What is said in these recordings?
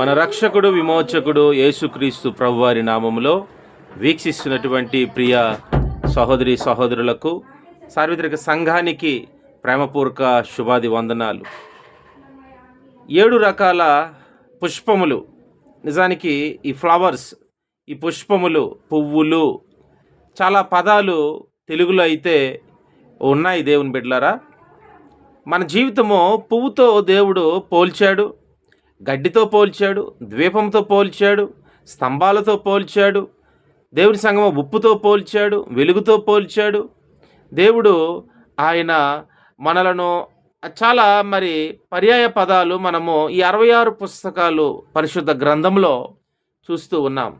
మన రక్షకుడు విమోచకుడు యేసుక్రీస్తు ప్రభువారి నామములో వీక్షిస్తున్నటువంటి ప్రియ సహోదరి సహోదరులకు సార్వత్రిక సంఘానికి ప్రేమపూర్వక శుభాది వందనాలు. ఏడు రకాల పుష్పములు. నిజానికి ఈ ఫ్లవర్స్ ఈ పుష్పములు పువ్వులు చాలా పదాలు తెలుగులో అయితే ఉన్నాయి దేవుని బిడ్డలారా. మన జీవితము పువ్వుతో దేవుడు పోల్చాడు. గడ్డితో పోల్చాడు ద్వీపంతో పోల్చాడు స్తంభాలతో పోల్చాడు దేవుని సంగమ ఉప్పుతో పోల్చాడు వెలుగుతో పోల్చాడు. దేవుడు ఆయన మనలను చాలా మరి పర్యాయ పదాలు మనము ఈ అరవై ఆరు పుస్తకాలు పరిశుద్ధ గ్రంథంలో చూస్తూ ఉన్నాం.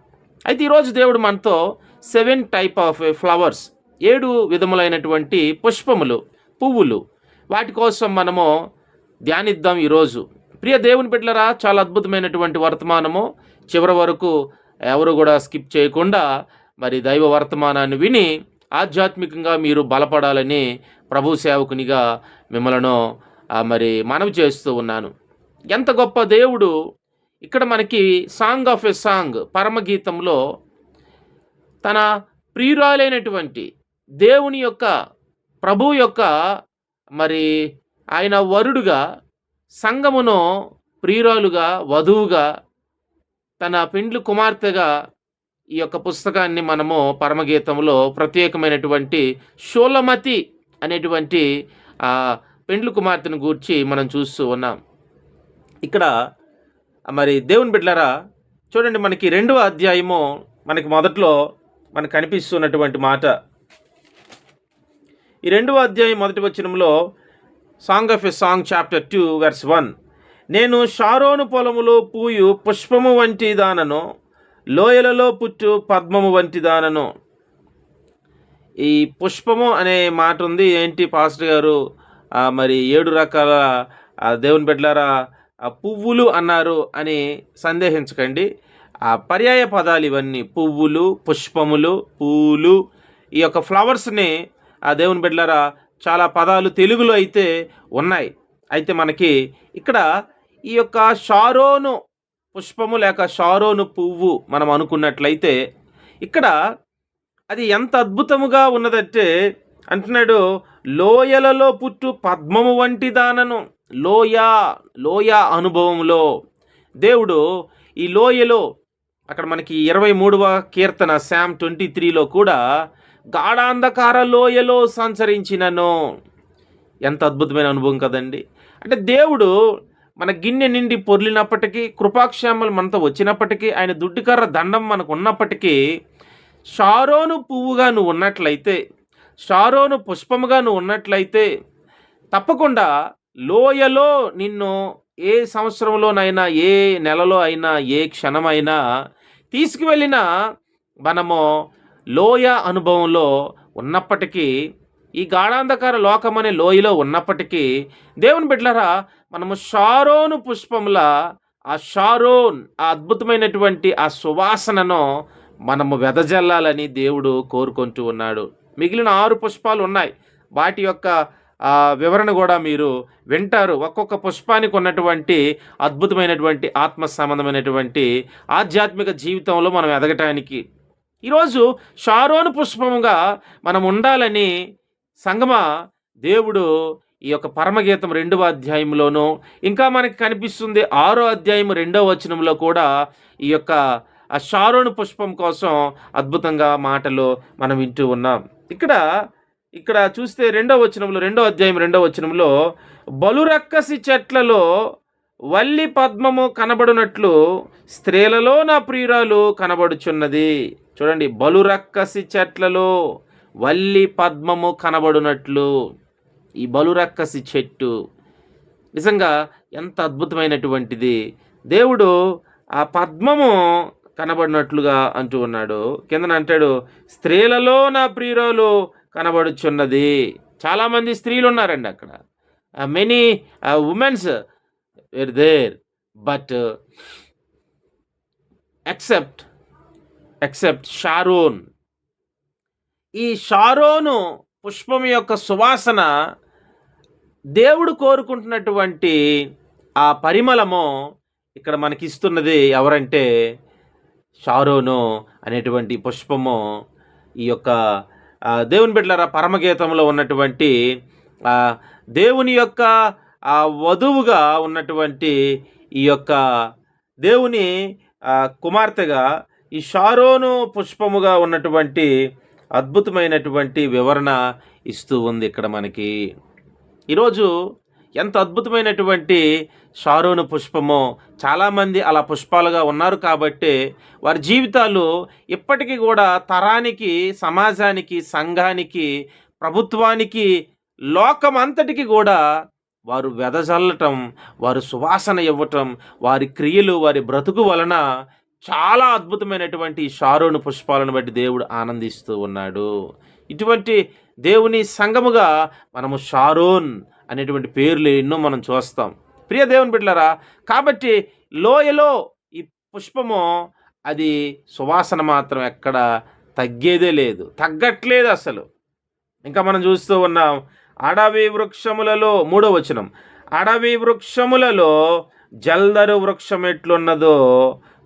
అయితే ఈరోజు దేవుడు మనతో సెవెన్ టైప్ ఆఫ్ ఫ్లవర్స్ ఏడు విధములైనటువంటి పుష్పములు పువ్వులు. వాటి కోసం మనము ధ్యానిద్దాం ఈరోజు. ప్రియ దేవుని బిడ్డలరా చాలా అద్భుతమైనటువంటి వర్తమానము. చివరి వరకు ఎవరు కూడా స్కిప్ చేయకుండా మరి దైవ వర్తమానాన్ని విని ఆధ్యాత్మికంగా మీరు బలపడాలని ప్రభు సేవకునిగా మిమ్మలను మరి మనవి చేస్తూ ఉన్నాను. ఎంత గొప్ప దేవుడు! ఇక్కడ మనకి సాంగ్ ఆఫ్ ఎ సాంగ్ పరమగీతంలో తన ప్రియురాలైనటువంటి దేవుని యొక్క ప్రభు యొక్క మరి ఆయన వరుడుగా సంగమును ప్రియురాలుగా వధువుగా తన పెండ్లు కుమార్తెగా ఈ యొక్క పుస్తకాన్ని మనము పరమగీతంలో ప్రత్యేకమైనటువంటి షోలమతి అనేటువంటి పెండ్లు కుమార్తెను గూర్చి మనం చూస్తూ ఉన్నాం. ఇక్కడ మరి దేవుని బిడ్డలారా చూడండి మనకి రెండవ అధ్యాయము మనకి మొదట్లో మనకు కనిపిస్తున్నటువంటి మాట. ఈ రెండవ అధ్యాయం మొదటి వచనంలో song of a song chapter two verse one నేను షారోను పొలములో పూయు పుష్పము వంటి దానను లోయలలో పుట్టు పద్మము వంటి దానను. ఈ పుష్పము అనే మాట ఉంది. ఏంటి పాస్టర్ గారు? మరి ఏడు రకాల దేవుని బిడ్డలారా ఆ, పువ్వులు అన్నారు అని సందేహించకండి. ఆ పర్యాయ పదాలు ఇవన్నీ. పువ్వులు పుష్పములు పూలు ఈ యొక్క ఫ్లవర్స్ని ఆ దేవుని బిడ్డలారా చాలా పదాలు తెలుగులో అయితే ఉన్నాయి. అయితే మనకి ఇక్కడ ఈ యొక్క షారోను పుష్పము లేక షారోను పువ్వు మనం అనుకున్నట్లయితే ఇక్కడ అది ఎంత అద్భుతముగా ఉన్నదంటే అంటున్నాడు లోయలలో పుట్టు పద్మము వంటి దానను లోయ లోయ అనుభవంలో. దేవుడు ఈ లోయలో అక్కడ మనకి ఇరవై మూడవ కీర్తన శామ్ ట్వంటీ త్రీలో కూడా గాఢాంధకార లోయలో సంచరించినను. ఎంత అద్భుతమైన అనుభవం కదండి. అంటే దేవుడు మన గిన్నె నిండి పొర్లినప్పటికీ కృపాక్షేమలు మనతో వచ్చినప్పటికీ ఆయన దుడ్డుకర్ర దండం మనకు ఉన్నప్పటికీ షారోను పువ్వుగా నువ్వు ఉన్నట్లయితే షారోను పుష్పముగా నువ్వు ఉన్నట్లయితే తప్పకుండా లోయలో నిన్ను ఏ సంవత్సరంలోనైనా ఏ నెలలో అయినా ఏ క్షణమైనా తీసుకువెళ్ళిన మనము లోయ అనుభవంలో ఉన్నప్పటికీ ఈ గాఢాంధకార లోకం అనే లోయలో ఉన్నప్పటికీ దేవుని బిడ్డలరా మనము షారోను పుష్పముల ఆ షారోన్ ఆ అద్భుతమైనటువంటి ఆ సువాసనను మనము వెదజల్లాలని దేవుడు కోరుకుంటూ ఉన్నాడు. మిగిలిన ఆరు పుష్పాలు ఉన్నాయి. వాటి యొక్క వివరణ కూడా మీరు వింటారు. ఒక్కొక్క పుష్పానికి ఉన్నటువంటి అద్భుతమైనటువంటి ఆత్మ సంబంధమైనటువంటి ఆధ్యాత్మిక జీవితంలో మనం ఎదగటానికి ఈరోజు షారోను పుష్పముగా మనం ఉండాలని సంగమ దేవుడు ఈ యొక్క పరమగీతం రెండవ అధ్యాయంలోనూ ఇంకా మనకి కనిపిస్తుంది ఆరో అధ్యాయం రెండవ వచనంలో కూడా ఈ యొక్క ఆ షారోను పుష్పం కోసం అద్భుతంగా మాటలు మనం వింటూ ఉన్నాం. ఇక్కడ ఇక్కడ చూస్తే రెండవ వచనంలో రెండో అధ్యాయం రెండవ వచనంలో బలురక్కసి చెట్లలో వల్లి పద్మము కనబడునట్లు స్త్రీలలో నా ప్రియురాలు కనబడుచున్నది. చూడండి బలురక్కసి చెట్లలో వల్లి పద్మము కనబడునట్లు. ఈ బలురక్కసి చెట్టు నిజంగా ఎంత అద్భుతమైనటువంటిది. దేవుడు ఆ పద్మము కనబడినట్లుగా అంటూ ఉన్నాడు. కిందన అంటాడు స్త్రీలలో నా ప్రియురాలు కనబడుచున్నది. చాలామంది స్త్రీలు ఉన్నారండి అక్కడ. Many womens were there but except except Sharon ఈ షారోను పుష్పం యొక్క సువాసన దేవుడు కోరుకుంటున్నటువంటి ఆ పరిమళము ఇక్కడ మనకి ఇస్తున్నది ఎవరంటే షారోను అనేటువంటి పుష్పము ఈ యొక్క దేవుని బిడ్డలారా పరమగీతంలో ఉన్నటువంటి దేవుని యొక్క ఆ, వధువుగా ఉన్నటువంటి ఈ యొక్క దేవుని కుమార్తెగా ఈ షారోను పుష్పముగా ఉన్నటువంటి అద్భుతమైనటువంటి వివరణ ఇస్తూ ఉంది ఇక్కడ మనకి. ఈరోజు ఎంత అద్భుతమైనటువంటి షారోను పుష్పమో చాలామంది అలా పుష్పాలుగా ఉన్నారు కాబట్టి వారి జీవితాలు ఇప్పటికీ కూడా తరానికి సమాజానికి సంఘానికి ప్రభుత్వానికి లోకమంతటికి కూడా వారు వెదజల్లటం వారు సువాసన ఇవ్వటం వారి క్రియలు వారి బ్రతుకు వలన చాలా అద్భుతమైనటువంటి షారోను పుష్పాలను బట్టి దేవుడు ఆనందిస్తూ ఉన్నాడు. ఇటువంటి దేవుని సంగముగా మనము షారోన్ అనేటువంటి పేర్లు ఎన్నో మనం చూస్తాం. ప్రియ దేవుని బిడ్డలారా కాబట్టి లోయలో ఈ పుష్పము అది సువాసన మాత్రం ఎక్కడ తగ్గేదే లేదు. తగ్గట్లేదు అసలు. ఇంకా మనం చూస్తూ ఉన్నాం అడవి వృక్షములలో మూడో వచనం అడవి వృక్షములలో జల్దరు వృక్షం ఎట్లున్నదో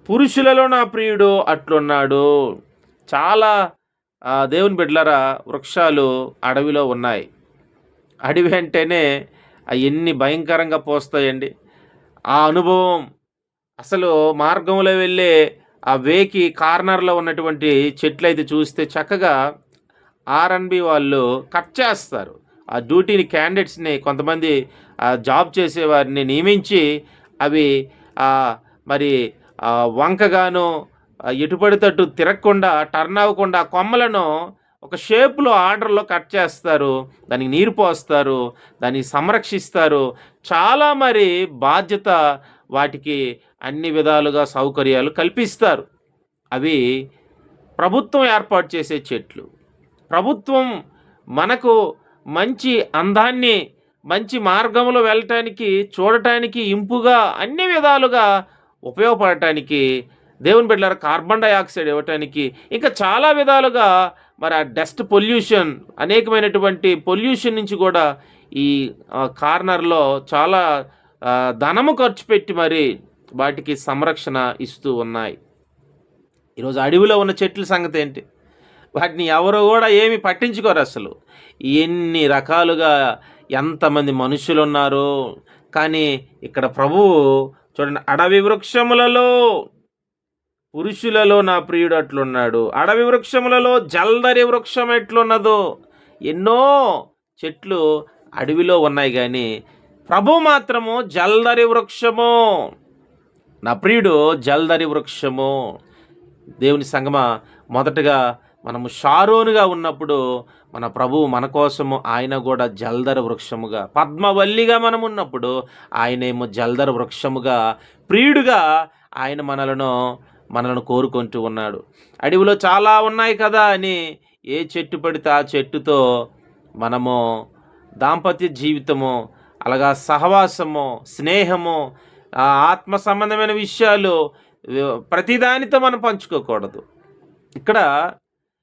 పురుషులలో నా ప్రియుడు అట్లున్నాడు. చాలా దేవుని బిడ్డలరా వృక్షాలు అడవిలో ఉన్నాయి. అడవి అంటేనే అవి ఎన్ని భయంకరంగా పోస్తాయండి. ఆ అనుభవం అసలు మార్గంలో వెళ్ళే ఆ వేకి కార్నర్లో ఉన్నటువంటి చెట్లు అయితే చూస్తే చక్కగా ఆర్ఎన్బి వాళ్ళు కట్ చేస్తారు. ఆ డ్యూటీని క్యాండిడేట్స్ని కొంతమంది ఆ జాబ్ చేసే వారిని నియమించి అవి మరి వంకగాను ఎటుపడితట్టు తిరగకుండా టర్న్ అవ్వకుండా కొమ్మలను ఒక షేప్లో ఆర్డర్లో కట్ చేస్తారు. దానికి నీరు పోస్తారు. దాన్ని సంరక్షిస్తారు. చాలా మరి బాధ్యత వాటికి అన్ని విధాలుగా సౌకర్యాలు కల్పిస్తారు. అవి ప్రభుత్వం ఏర్పాటు చేసే చెట్లు. ప్రభుత్వం మనకు మంచి అందాన్ని మంచి మార్గంలో వెళ్ళటానికి చూడటానికి ఇంపుగా అన్ని విధాలుగా ఉపయోగపడటానికి దేవుని బిడ్డలారా కార్బన్ డైఆక్సైడ్ ఇవ్వటానికి ఇంకా చాలా విధాలుగా మరి ఆ డస్ట్ పొల్యూషన్ అనేకమైనటువంటి పొల్యూషన్ నుంచి కూడా ఈ కార్నర్లో చాలా ధనము ఖర్చు పెట్టి మరి వాటికి సంరక్షణ ఇస్తూ ఉన్నాయి. ఈరోజు అడవిలో ఉన్న చెట్ల సంగతి ఏంటి? వాటిని ఎవరు కూడా ఏమి పట్టించుకోరు అసలు. ఎన్ని రకాలుగా ఎంతమంది మనుషులు ఉన్నారు. కానీ ఇక్కడ ప్రభువు చూడండి అడవి వృక్షములలో పురుషులలో నా ప్రియుడు అట్లున్నాడు. అడవి వృక్షములలో జల్దరి వృక్షం ఎట్లున్నదో? ఎన్నో చెట్లు అడవిలో ఉన్నాయి కానీ ప్రభు మాత్రము జల్దరి వృక్షము. నా ప్రియుడు జల్దరి వృక్షము. దేవుని సంగమ మొదటగా మనము షారోనుగా ఉన్నప్పుడు మన ప్రభువు మన కోసము ఆయన కూడా జల్దర వృక్షముగా పద్మవల్లిగా మనం ఉన్నప్పుడు ఆయనేమో జల్దర వృక్షముగా ప్రియుడుగా ఆయన మనలను మనలను కోరుకుంటూ ఉన్నాడు. అడవిలో చాలా ఉన్నాయి కదా అని ఏ చెట్టు పడితే ఆ చెట్టుతో మనము దాంపత్య జీవితము అలాగా సహవాసము స్నేహము ఆత్మ సంబంధమైన విషయాలు ప్రతిదానితో మనం పంచుకోకూడదు. ఇక్కడ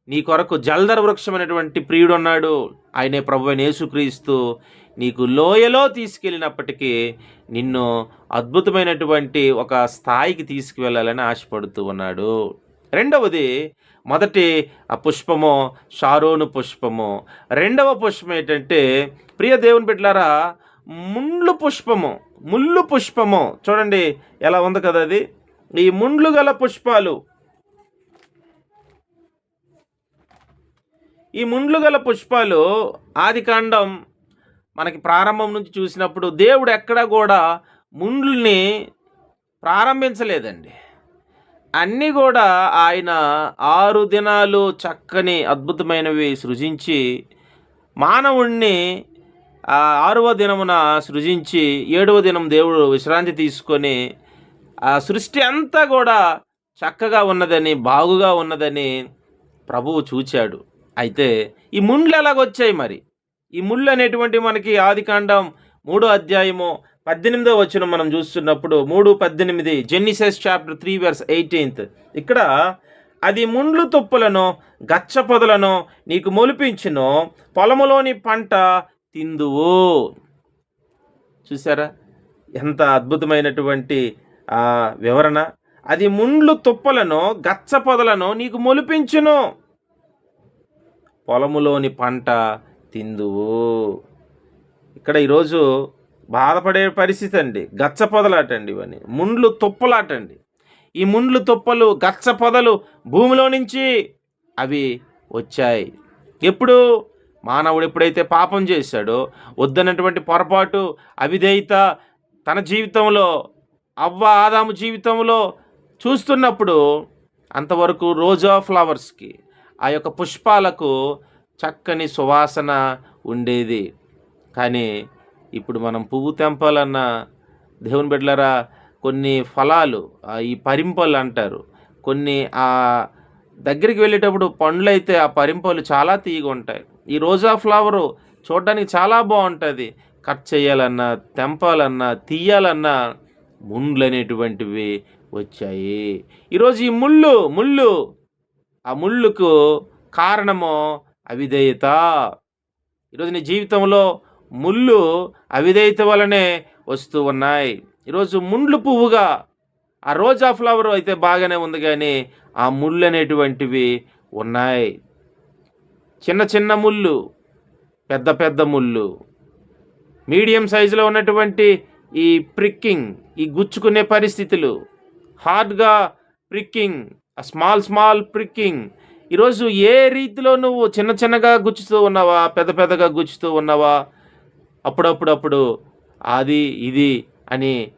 నీ కొరకు జల్దర వృక్షం అనేటువంటి ప్రియుడు ఉన్నాడు. ఆయనే ప్రభు అయిన యేసుక్రీస్తు నీకు లోయలో తీసుకెళ్ళినప్పటికీ నిన్ను అద్భుతమైనటువంటి ఒక స్థాయికి తీసుకువెళ్ళాలని ఆశపడుతూ ఉన్నాడు. రెండవది మొదటి ఆ పుష్పము షారోను పుష్పము. రెండవ పుష్పం ఏంటంటే ప్రియ దేవుని బిడ్డలారా ముండ్లు పుష్పము ముళ్ళు పుష్పము. చూడండి ఎలా ఉంది కదా అది? ఈ ముండ్లు గల పుష్పాలు ఈ ముండ్లు గల పుష్పాలు ఆదికాండం మనకి ప్రారంభం నుంచి చూసినప్పుడు దేవుడు ఎక్కడ కూడా ముండ్లని ప్రారంభించలేదండి. అన్నీ కూడా ఆయన ఆరు దినాలు చక్కని అద్భుతమైనవి సృజించి మానవుణ్ణి ఆ ఆరవ దినమున సృజించి ఏడవ దినం దేవుడు విశ్రాంతి తీసుకొని ఆ సృష్టి అంతా కూడా చక్కగా ఉన్నదని బాగుగా ఉన్నదని ప్రభువు చూచాడు. అయితే ఈ ముండ్లు ఎలాగొచ్చాయి మరి? ఈ ముళ్ళు అనేటువంటి మనకి ఆదికాండం మూడో అధ్యాయము పద్దెనిమిదో వచ్చిన మనం చూస్తున్నప్పుడు మూడు పద్దెనిమిది Genesis chapter three verse eighteenth. ఇక్కడ అది ముండ్లు తుప్పులను గచ్చ పొదలను నీకు మొలిపించును పొలములోని పంట తిందువు. చూసారా ఎంత అద్భుతమైనటువంటి వివరణ. అది ముండ్లు తుప్పలను గచ్చ పొదలను నీకు మొలిపించును. పొలములోని పంట తిందువు. ఇక్కడ ఈరోజు బాధపడే పరిస్థితి అండి గచ్చ పొదలాటండి ఇవన్నీ. ముండ్లు తుప్పలాటండి. ఈ ముండ్లు తుప్పలు గచ్చ పొదలు భూమిలో నుంచి అవి వచ్చాయి. ఎప్పుడు? మానవుడు ఎప్పుడైతే పాపం చేశాడో వద్దన్నటువంటి పొరపాటు అవిధేయత తన జీవితంలో అవ్వ ఆదాము జీవితంలో చూస్తున్నప్పుడు అంతవరకు రోజా ఫ్లవర్స్కి ఆ యొక్క పుష్పాలకు చక్కని సువాసన ఉండేది. కానీ ఇప్పుడు మనం పువ్వు తెంపాలన్న దేవుని బిడ్డలరా కొన్ని ఫలాలు ఆ ఈ పరింపలు అంటారు. కొన్ని ఆ దగ్గరికి వెళ్ళేటప్పుడు పండ్లు అయితే ఆ పరింపలు చాలా తీయగా ఉంటాయి. ఈ రోజా ఫ్లవరు చూడడానికి చాలా బాగుంటుంది. కట్ చేయాలన్నా తెంపాలన్నా తీయాలన్నా ముండ్లు అనేటువంటివి వచ్చాయి. ఈరోజు ఈ ముళ్ళు ముళ్ళు ఆ ముళ్ళుకు కారణము అవిధేయత. ఈరోజు నీ జీవితంలో ముళ్ళు అవిధేయత వలనే వస్తూ ఉన్నాయి. ఈరోజు ముండ్లు పువ్వుగా ఆ రోజా ఫ్లవర్ అయితే బాగానే ఉంది కానీ ఆ ముళ్ళు అనేటువంటివి ఉన్నాయి. చిన్న చిన్న ముళ్ళు పెద్ద పెద్ద ముళ్ళు. మీడియం సైజులో ఉన్నటువంటి ఈ ప్రిక్కింగ్ ఈ గుచ్చుకునే పరిస్థితులు హార్డ్గా ప్రిక్కింగ్ స్మాల్ స్మాల్ ప్రిక్కింగ్ ఈరోజు ఏ రీతిలో నువ్వు చిన్న చిన్నగా గుచ్చుతూ ఉన్నావా? పెద్ద పెద్దగా గుచ్చుతూ ఉన్నావా? అప్పుడప్పుడప్పుడు అది ఇది అని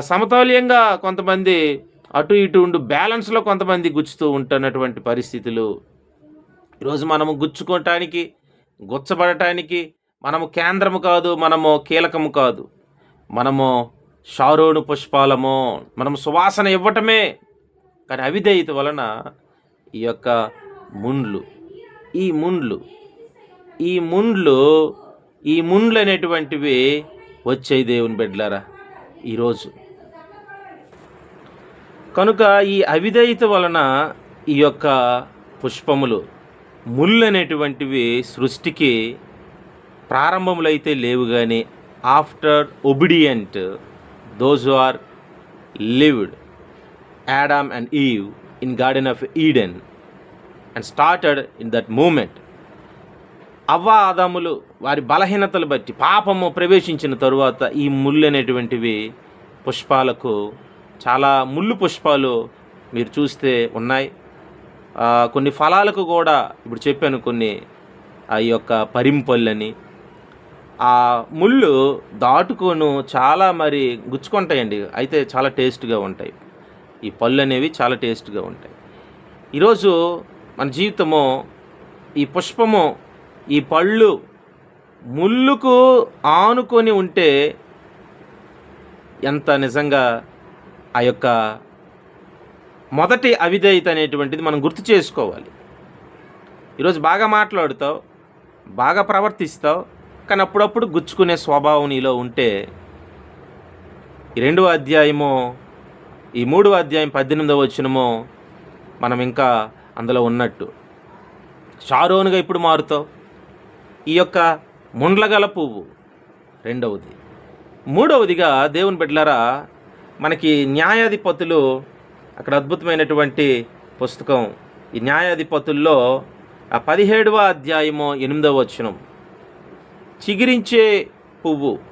సమతౌల్యంగా కొంతమంది అటు ఇటు ఉండు బ్యాలెన్స్లో కొంతమంది గుచ్చుతూ ఉంటున్నటువంటి పరిస్థితులు. ఈరోజు మనము గుచ్చుకోవటానికి గుచ్చబడటానికి మనము కేంద్రము కాదు మనము కీలకము కాదు. మనము షారోను పుష్పాలము మనం సువాసన ఇవ్వటమే కానీ అవిధేయత వలన ఈ యొక్క ముండ్లు ఈ ముండ్లు ఈ ముండ్లు ఈ ముండ్లు అనేటువంటివి వచ్చాయి దేవుని బిడ్డలారా ఈరోజు. కనుక ఈ అవిధేయత వలన ఈ యొక్క పుష్పములు ముళ్ళు అనేటువంటివి సృష్టికి ప్రారంభములు అయితే లేవు కానీ after obedient those are lived Adam and Eve in garden of Eden and started in that moment అవ్వ ఆదాములు వారి బలహీనతలు బట్టి పాపము ప్రవేశించిన తరువాత ఈ ముళ్ళు అనేటువంటివి పుష్పాలకు చాలా ముళ్ళు పుష్పాలు మీరు చూస్తే ఉన్నాయి. కొన్ని ఫలాలకు కూడా ఇప్పుడు చెప్పాను కొన్ని ఆ యొక్క పరింపళ్ళని ఆ ముళ్ళు దాటుకొను చాలా మరి గుచ్చుకుంటాయండి. అయితే చాలా టేస్ట్గా ఉంటాయి. ఈ పళ్ళు అనేవి చాలా టేస్ట్గా ఉంటాయి. ఈరోజు మన జీవితము ఈ పుష్పము ఈ పళ్ళు ముళ్ళుకు ఆనుకొని ఉంటే ఎంత నిజంగా ఆ యొక్క మొదటి అవిధేయత అనేటువంటిది మనం గుర్తు చేసుకోవాలి. ఈరోజు బాగా మాట్లాడుతావు బాగా ప్రవర్తిస్తావు కానీ అప్పుడప్పుడు గుచ్చుకునే స్వభావం నీలో ఉంటే ఈ రెండవ అధ్యాయము ఈ మూడవ అధ్యాయం పద్దెనిమిదవ వచ్చినమో మనం ఇంకా అందులో ఉన్నట్టు. షారోనుగా ఇప్పుడు మారుతావు? ఈ యొక్క ముండ్లగల పువ్వు. రెండవది. మూడవదిగా దేవుని బిడ్డలారా మనకి న్యాయాధిపతులు అక్కడ అద్భుతమైనటువంటి పుస్తకం. ఈ న్యాయాధిపతుల్లో ఆ పదిహేడవ అధ్యాయము ఎనిమిదవ వచనం. చిగిరించే పువ్వు.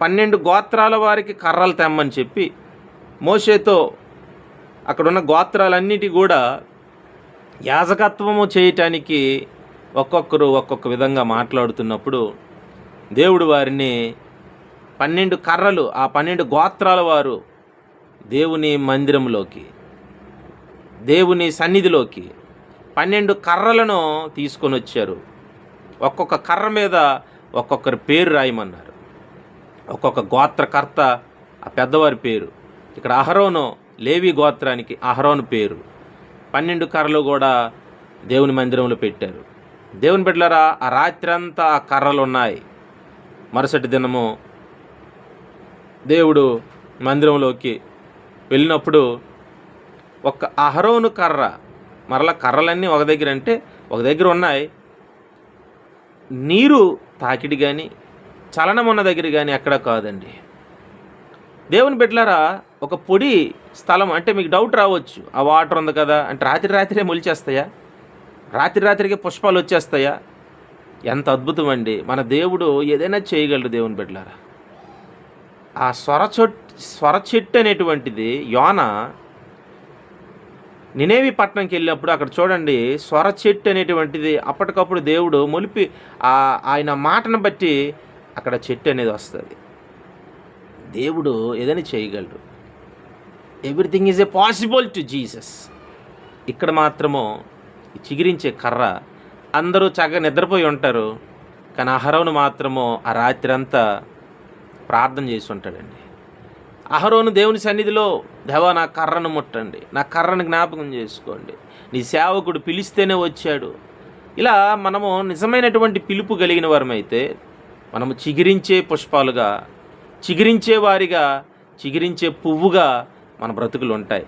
పన్నెండు గోత్రాల వారికి కర్రలు తెమ్మని చెప్పి మోషేతో అక్కడున్న గోత్రాలన్నిటి కూడా యాజకత్వము చేయటానికి ఒక్కొక్కరు ఒక్కొక్క విధంగా మాట్లాడుతున్నప్పుడు దేవుడు వారిని పన్నెండు కర్రలు ఆ పన్నెండు గోత్రాల వారు దేవుని మందిరంలోకి దేవుని సన్నిధిలోకి పన్నెండు కర్రలను తీసుకొని వచ్చారు. ఒక్కొక్క కర్ర మీద ఒక్కొక్కరి పేరు రాయమన్నారు. ఒక్కొక్క గోత్రకర్త ఆ పెద్దవారి పేరు. ఇక్కడ అహరోను లేవి గోత్రానికి అహరోను పేరు. పన్నెండు కర్రలు కూడా దేవుని మందిరంలో పెట్టారు. దేవుని బిడ్డలరా ఆ రాత్రి అంతా ఆ కర్రలు ఉన్నాయి మరుసటి దినము దేవుడు మందిరంలోకి వెళ్ళినప్పుడు ఒక అహరోను కర్ర మరలా కర్రలన్నీ ఒక దగ్గర అంటే ఒక దగ్గర ఉన్నాయి. నీరు తాకిడి కానీ చలనం ఉన్న దగ్గర కానీ ఎక్కడ కాదండి. దేవుని బిడ్డలారా ఒక పొడి స్థలం అంటే మీకు డౌట్ రావచ్చు. ఆ వాటర్ ఉంది కదా అంటే రాత్రి రాత్రే మొలిచేస్తాయా? రాత్రి రాత్రికి పుష్పాలు వచ్చేస్తాయా? ఎంత అద్భుతం అండి. మన దేవుడు ఏదైనా చేయగలడు దేవుని బిడ్డలారా. ఆ స్వర స్వర చెట్టు అనేటువంటిది యోన నినేవి పట్టణంకి వెళ్ళినప్పుడు అక్కడ చూడండి స్వర చెట్టు అనేటువంటిది అప్పటికప్పుడు దేవుడు మొలిపి ఆ ఆయన మాటను బట్టి అక్కడ చెట్టు అనేది వస్తుంది. దేవుడు ఏదైనా చేయగలడు? Everything is a possible to Jesus ఇక్కడ మాత్రము చిగిరించే కర్ర అందరూ చక్కగా నిద్రపోయి ఉంటారు కానీ అహరోను మాత్రము ఆ రాత్రి అంతా ప్రార్థన చేసి ఉంటాడండి. అహరోను దేవుని సన్నిధిలో దేవా నా కర్రను ముట్టండి నా కర్రను జ్ఞాపకం చేసుకోండి. నీ సేవకుడు పిలిస్తేనే వచ్చాడు. ఇలా మనము నిజమైనటువంటి పిలుపు కలిగిన వారమైతే మనము చిగిరించే పుష్పాలుగా చిగిరించే వారిగా చిగిరించే పువ్వుగా మన బ్రతుకులు ఉంటాయి.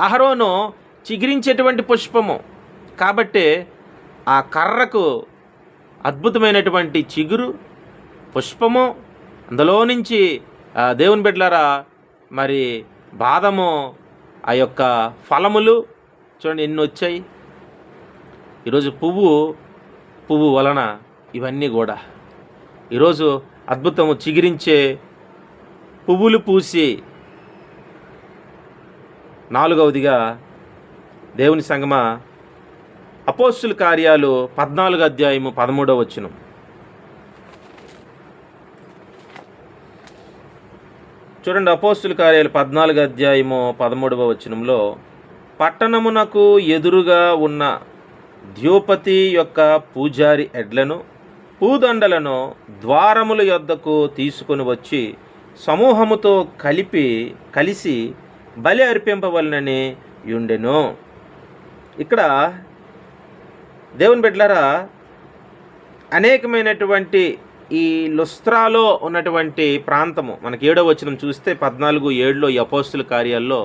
అహరోను చిగిరించేటువంటి పుష్పము. కాబట్టే ఆ కర్రకు అద్భుతమైనటువంటి చిగురు పుష్పము అందులో నుంచి దేవుని బిడ్డలారా మరి బాదము ఆ యొక్క ఫలములు చూడండి ఎన్ని వచ్చాయి. ఈరోజు పువ్వు పువ్వు వలన ఇవన్నీ కూడా ఈరోజు అద్భుతము చిగిరించే పువ్వులు పూసి నాలుగవదిగా దేవుని సంగమ అపోస్తుల కార్యాలు పద్నాలుగు అధ్యాయము పదమూడవ వచనం. చూడండి అపోస్తుల కార్యాలు పద్నాలుగు అధ్యాయము పదమూడవ వచనంలో పట్టణమునకు ఎదురుగా ఉన్న ద్యోపతి యొక్క పూజారి ఎడ్లను పూదండలను ద్వారముల యొద్దకు తీసుకొని వచ్చి సమూహముతో కలిపి కలిసి బలి అర్పింపవలనని యుండెను. ఇక్కడ దేవుని బిడ్డలరా అనేకమైనటువంటి ఈ లుస్త్రాలో ఉన్నటువంటి ప్రాంతము మనకి ఏడో వచనం చూస్తే పద్నాలుగు ఏడులో ఈ అపోస్తుల కార్యాల్లో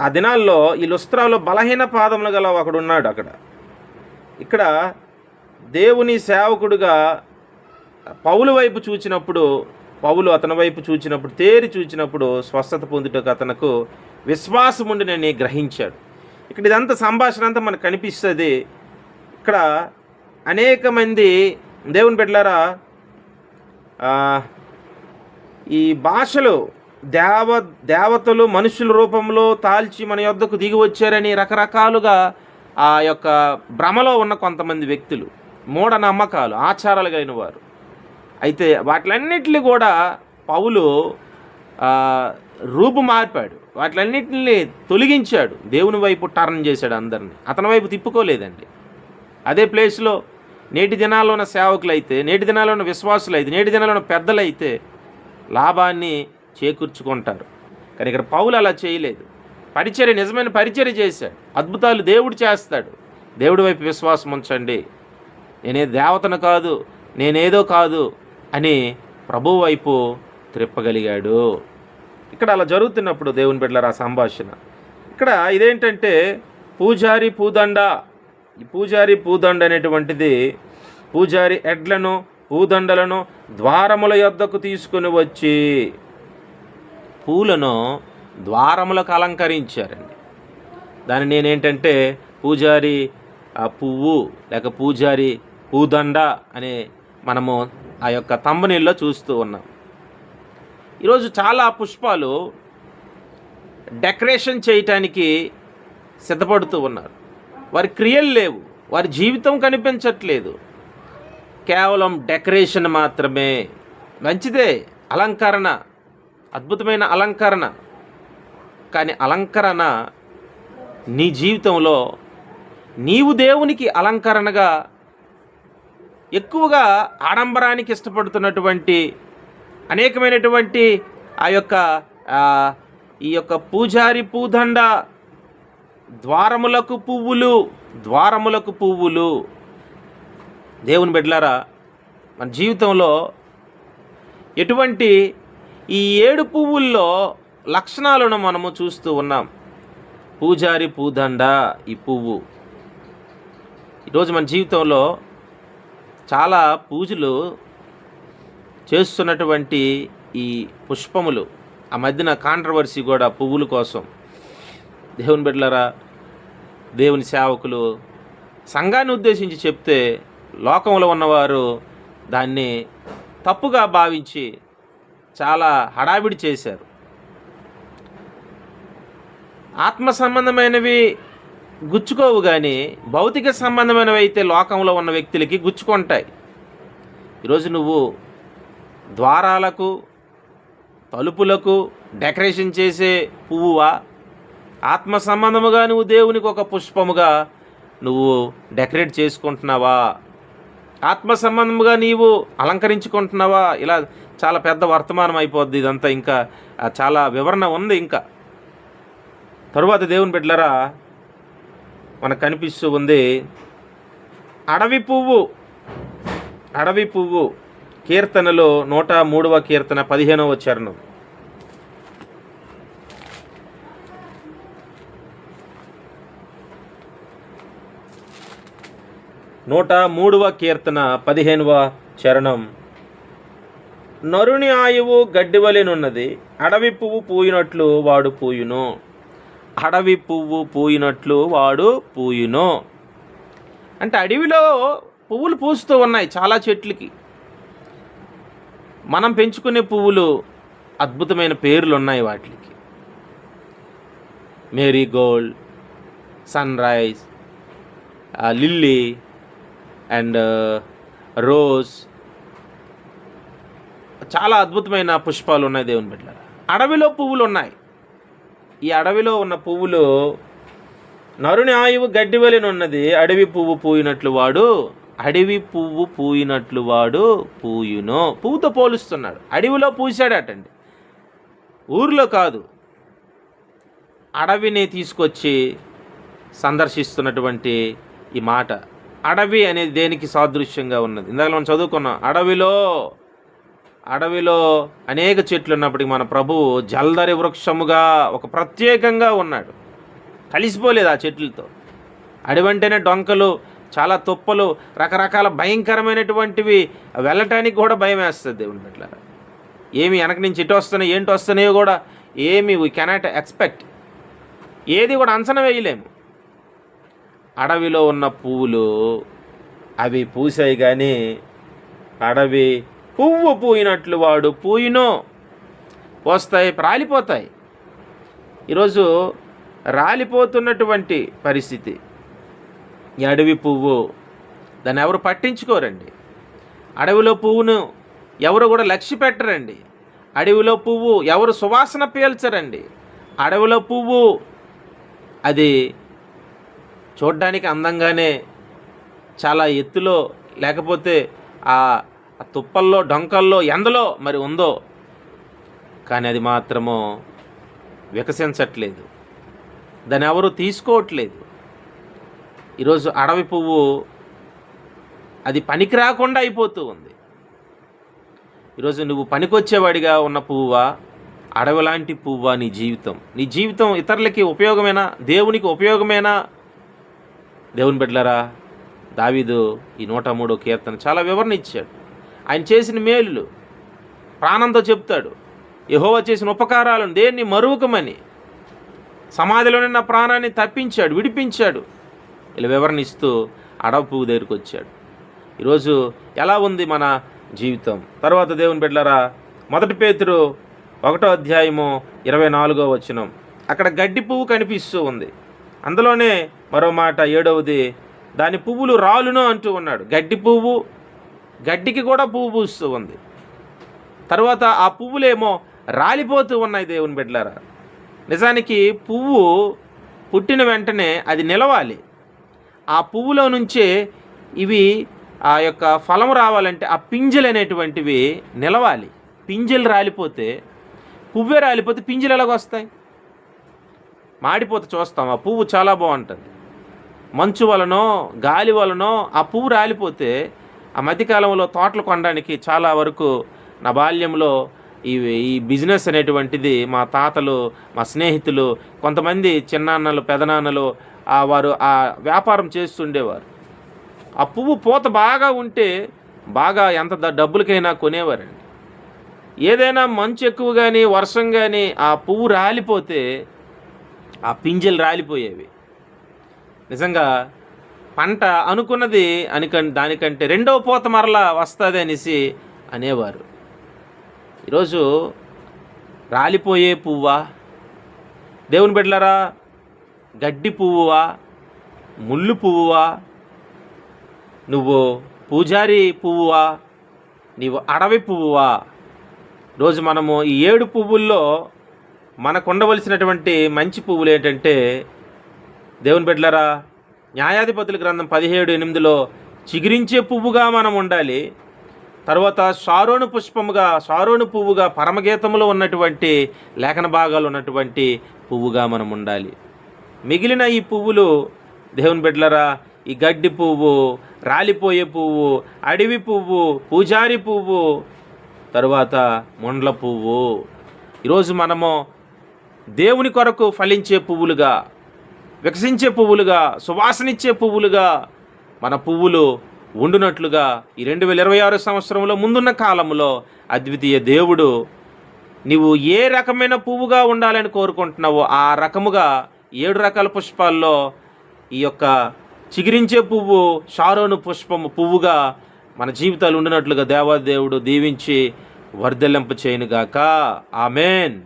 ఆ దినాల్లో ఈ లుస్త్రాలో బలహీన పాదములు గల ఒకడున్నాడు అక్కడ. ఇక్కడ దేవుని సేవకుడుగా పౌలు వైపు చూచినప్పుడు పౌలు అతని వైపు చూచినప్పుడు తేరి చూచినప్పుడు స్వస్థత పొందుటకు అతనకు విశ్వాసం ఉండినని గ్రహించాడు. ఇక్కడ ఇదంతా సంభాషణ అంతా మనకు కనిపిస్తుంది. ఇక్కడ అనేక మంది దేవుని బిడ్డలారా ఈ భాషలు దేవ దేవతలు మనుషుల రూపంలో తాల్చి మన యొద్దకు దిగి వచ్చారని రకరకాలుగా ఆ యొక్క భ్రమలో ఉన్న కొంతమంది వ్యక్తులు. మూఢనమ్మకాలు ఆచారాలు కలిగిన వారు. అయితే వాటిలన్నిటిని కూడా పౌలు రూపు మార్పాడు. వాటిలన్నింటినీ తొలగించాడు. దేవుని వైపు టర్న్ చేశాడు అందరిని. అతని వైపు తిప్పుకోలేదండి. అదే ప్లేస్లో నేటి దినాల్లో ఉన్న సేవకులు అయితే నేటి దినాల్లో ఉన్న విశ్వాసులు అయితే నేటి దినాల్లో ఉన్న పెద్దలు అయితే లాభాన్ని చేకూర్చుకుంటారు. కానీ ఇక్కడ పౌలు అలా చేయలేదు. పరిచర్య నిజమైన పరిచర్య చేశాడు. అద్భుతాలు దేవుడు చేస్తాడు. దేవుడి వైపు విశ్వాసం ఉంచండి. నేనే దేవతను కాదు నేనేదో కాదు అని ప్రభు వైపు త్రిప్పగలిగాడు ఇక్కడ అలా జరుగుతున్నప్పుడు దేవుని బిడ్డలారా ఆ సంభాషణ. ఇక్కడ ఇదేంటంటే పూజారి పూదండ. ఈ పూజారి పూదండ అనేటువంటిది పూజారి ఎడ్లను పూదండలను ద్వారముల యొద్దకు తీసుకొని వచ్చి పూలను ద్వారములకు అలంకరించారండి. దాన్ని నేనేంటంటే పూజారి ఆ పువ్వు లేక పూజారి పూదండ అనే మనము ఆ యొక్క తమ్మనీల్లో చూస్తూ ఉన్నాం. ఈరోజు చాలా పుష్పాలు డెకరేషన్ చేయటానికి సిద్ధపడుతూ ఉన్నారు. వారి క్రియలు లేవు. వారి జీవితం కనిపించట్లేదు. కేవలం డెకరేషన్ మాత్రమే. మంచిదే. అలంకరణ. అద్భుతమైన అలంకరణ. కానీ అలంకరణ నీ జీవితంలో నీవు దేవునికి అలంకరణగా ఎక్కువగా ఆడంబరానికి ఇష్టపడుతున్నటువంటి అనేకమైనటువంటి ఆ యొక్క ఈ యొక్క పూజారి పూదండ ద్వారములకు పువ్వులు ద్వారములకు పువ్వులు. దేవుని బిడ్డలారా మన జీవితంలో ఎటువంటి ఈ ఏడు పువ్వుల్లో లక్షణాలను మనము చూస్తూ ఉన్నాం. పూజారి పూదండ ఈ పువ్వు. ఈరోజు మన జీవితంలో చాలా పూజలు చేస్తున్నటువంటి ఈ పుష్పములు ఆ మధ్యన కాంట్రవర్సీ కూడా పువ్వుల కోసం. దేవుని బిడ్డలరా దేవుని సేవకులు సంఘాన్ని ఉద్దేశించి చెప్తే లోకంలో ఉన్నవారు దాన్ని తప్పుగా భావించి చాలా హడావిడి చేశారు. ఆత్మ సంబంధమైనవి గుచ్చుకోవు కానీ భౌతిక సంబంధమైనవి అయితే లోకంలో ఉన్న వ్యక్తులకి గుచ్చుకుంటాయి. ఈరోజు నువ్వు ద్వారాలకు తలుపులకు డెకరేషన్ చేసే పువ్వువా? ఆత్మ సంబంధముగా నువ్వు దేవునికి ఒక పుష్పముగా నువ్వు డెకరేట్ చేసుకుంటున్నావా? ఆత్మ సంబంధముగా నీవు అలంకరించుకుంటున్నావా? ఇలా చాలా పెద్ద వర్తమానం అయిపోద్ది ఇదంతా ఇంకా చాలా వివరణ ఉంది ఇంకా. తరువాత దేవుని బిడ్డలరా మనకు కనిపిస్తూ ఉంది. అడవి పువ్వు. అడవి పువ్వు కీర్తనలో నూట మూడవ కీర్తన పదిహేనవ చరణం. నూట మూడవ కీర్తన పదిహేనవ చరణం. నరుని ఆయువు గడ్డివలెనున్నది. అడవి పువ్వు పూయినట్లు వాడు పూయును. అడవి పువ్వు పూయినట్లు వాడు పూయును. అంటే అడవిలో పువ్వులు పూస్తూ ఉన్నాయి చాలా చెట్లకి. మనం పెంచుకునే పువ్వులు అద్భుతమైన పేర్లు ఉన్నాయి వాటికి. Marigold sunrise lily and rose. చాలా అద్భుతమైన పుష్పాలు ఉన్నాయి దేవుని బిడ్డ అడవిలో పువ్వులు ఉన్నాయి ఈ అడవిలో ఉన్న పువ్వులు నరుని ఆయువు గడ్డి అడవి పువ్వు పూయినట్లు వాడు అడవి పువ్వు పూయినట్లు వాడు పూయును. పువ్వుతో పోలుస్తున్నాడు. అడవిలో పూసాడటండి ఊర్లో కాదు. అడవిని తీసుకొచ్చి సందర్శిస్తున్నటువంటి ఈ మాట. అడవి అనేది దేనికి సాదృశ్యంగా ఉన్నది? ఇందాక మనం చదువుకున్నాం అడవిలో అడవిలో అనేక చెట్లు ఉన్నప్పటికీ మన ప్రభువు జల్దరి వృక్షముగా ఒక ప్రత్యేకంగా ఉన్నాడు. కలిసిపోలేదు ఆ చెట్లతో. అడవంటేనే డొంకలు చాలా తుప్పలు రకరకాల భయంకరమైనటువంటివి వెళ్ళటానికి కూడా భయం వేస్తుంది దేవుని అట్లా ఏమి వెనక నుంచి ఇటు వస్తున్నాయి ఏంటి వస్తున్నాయో కూడా ఏమి వీ కెనాట్ ఎక్స్పెక్ట్ ఏది కూడా అంచనా వేయలేము. అడవిలో ఉన్న పువ్వులు అవి పూసాయి కానీ అడవి పువ్వు పూయినట్లు వాడు పూయినో. పోస్తాయి రాలిపోతాయి. ఈరోజు రాలిపోతున్నటువంటి పరిస్థితి. ఈ అడవి పువ్వు దాన్ని ఎవరు పట్టించుకోరండి. అడవిలో పువ్వును ఎవరు కూడా లక్ష్య పెట్టరండి. అడవిలో పువ్వు ఎవరు సువాసన పీల్చరండి. అడవిలో పువ్వు అది చూడ్డానికి అందంగానే చాలా ఎత్తులో లేకపోతే ఆ ఆ తుప్పల్లో డొంకల్లో ఎందలో మరి ఉందో. కానీ అది మాత్రము వికసించట్లేదు. దాన్ని ఎవరు తీసుకోవట్లేదు. ఈరోజు అడవి పువ్వు అది పనికి రాకుండా అయిపోతూ ఉంది. ఈరోజు నువ్వు పనికొచ్చేవాడిగా ఉన్న పువ్వా? అడవి లాంటి పువ్వా నీ జీవితం? నీ జీవితం ఇతరులకి ఉపయోగమేనా? దేవునికి ఉపయోగమేనా? దేవుని బిడ్డలరా దావీదు ఈ నూట మూడో కీర్తన చాలా వివరణ ఇచ్చాడు. ఆయన చేసిన మేలులు. ప్రాణంతో చెప్తాడు. యహోవా చేసిన ఉపకారాలను దేన్ని మరువకమని. సమాధిలోనే నా ప్రాణాన్ని తప్పించాడు విడిపించాడు. ఇలా వివరణిస్తూ అడవి పువ్వు దగ్గరికి వచ్చాడు. ఈరోజు ఎలా ఉంది మన జీవితం? తర్వాత దేవుని బిడ్డలరా మొదటి పేతురు ఒకటో అధ్యాయము ఇరవై నాలుగో వచనం. అక్కడ గడ్డి పువ్వు కనిపిస్తూ ఉంది. అందులోనే మరో మాట ఏడవది దాని పువ్వులు రాలును అంటూ ఉన్నాడు. గడ్డి పువ్వు గడ్డికి కూడా పువ్వు పూస్తూ ఉంది. తర్వాత ఆ పువ్వులేమో రాలిపోతూ ఉన్నాయి దేవుని బిడ్డలారా. నిజానికి పువ్వు పుట్టిన వెంటనే అది నిలవాలి. ఆ పువ్వులో నుంచే ఇవి ఆ యొక్క ఫలం రావాలంటే ఆ పింజలు అనేటువంటివి నిలవాలి. పింజలు రాలిపోతే పువ్వే రాలిపోతే పింజలు ఎలాగొస్తాయి మాడిపోతే చూస్తాం ఆ పువ్వు చాలా బాగుంటుంది. మంచు వలనో గాలి వలనో ఆ పువ్వు రాలిపోతే ఆ మధ్యకాలంలో తోటలు కొనడానికి చాలా వరకు నా బాల్యంలో ఈ ఈ బిజినెస్ అనేటువంటిది మా తాతలు మా స్నేహితులు కొంతమంది చిన్నాన్నలు పెదనాన్నలు ఆ వారు ఆ వ్యాపారం చేస్తుండేవారు. ఆ పువ్వు పూత బాగా ఉంటే బాగా ఎంత డబ్బులకైనా కొనేవారండి. ఏదైనా మంచు ఎక్కువ కానీ వర్షం కానీ ఆ పువ్వు రాలిపోతే ఆ పింజలు రాలిపోయేవి. నిజంగా పంట అనుకున్నది అనికం దానికంటే రెండవ పూత మరలా వస్తుంది అనేసి అనేవారు. ఈరోజు రాలిపోయే పువ్వా? దేవుని బిడ్డలరా గడ్డి పువ్వువా ముళ్ళు పువ్వువా నువ్వు పూజారి పువ్వువా నీవు అడవి పువ్వువా రోజు మనము ఈ ఏడు పువ్వుల్లో మనకు ఉండవలసినటువంటి మంచి పువ్వులు ఏంటంటే దేవుని బిడ్డలరా న్యాయాధిపతుల గ్రంథం పదిహేడు ఎనిమిదిలో చిగురించే పువ్వుగా మనం ఉండాలి. తర్వాత సారోను పుష్పముగా సారోను పువ్వుగా పరమగీతములో ఉన్నటువంటి లేఖన భాగాలు ఉన్నటువంటి పువ్వుగా మనం ఉండాలి. మిగిలిన ఈ పువ్వులు దేవుని బిడ్డలరా ఈ గడ్డి పువ్వు రాలిపోయే పువ్వు అడవి పువ్వు పూజారి పువ్వు తరువాత ముండ్ల పువ్వు. ఈరోజు మనము దేవుని కొరకు ఫలించే పువ్వులుగా వికసించే పువ్వులుగా సువాసనిచ్చే పువ్వులుగా మన పువ్వులు ఉండునట్లుగా ఈ రెండు వేల ఇరవై ఆరు సంవత్సరంలో ముందున్న కాలంలో అద్వితీయ దేవుడు నీవు ఏ రకమైన పువ్వుగా ఉండాలని కోరుకుంటున్నావో ఆ రకముగా ఏడు రకాల పుష్పాల్లో ఈ యొక్క చిగురించే పువ్వు షారోను పుష్పము పువ్వుగా మన జీవితాలు ఉండినట్లుగా దేవాదేవుడు దీవించి వర్ధలింప చేయనుగాక ఆమెన్.